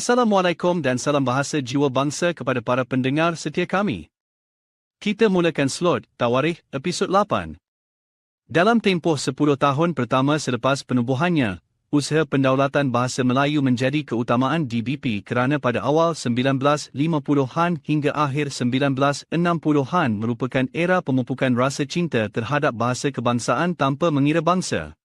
Assalamualaikum dan salam bahasa jiwa bangsa kepada para pendengar setia kami. Kita mulakan slot Tawarikh episod 8. Dalam tempoh 10 tahun pertama selepas penubuhannya, usaha pendaulatan bahasa Melayu menjadi keutamaan DBP kerana pada awal 1950-an hingga akhir 1960-an merupakan era pemupukan rasa cinta terhadap bahasa kebangsaan tanpa mengira bangsa.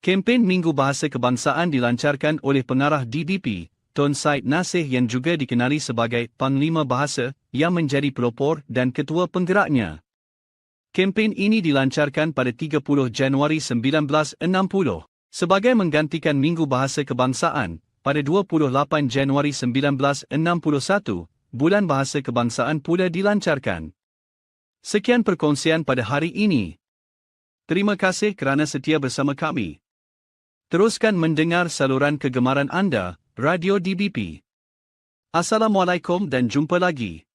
Kempen Minggu Bahasa Kebangsaan dilancarkan oleh pengarah DBP, Tun Said Nasih yang juga dikenali sebagai Panglima Bahasa yang menjadi pelopor dan ketua penggeraknya. Kempen ini dilancarkan pada 30 Januari 1960 sebagai menggantikan Minggu Bahasa Kebangsaan pada 28 Januari 1961, Bulan Bahasa Kebangsaan pula dilancarkan. Sekian perkongsian pada hari ini. Terima kasih kerana setia bersama kami. Teruskan mendengar saluran kegemaran anda, Radio DBP. Assalamualaikum dan jumpa lagi.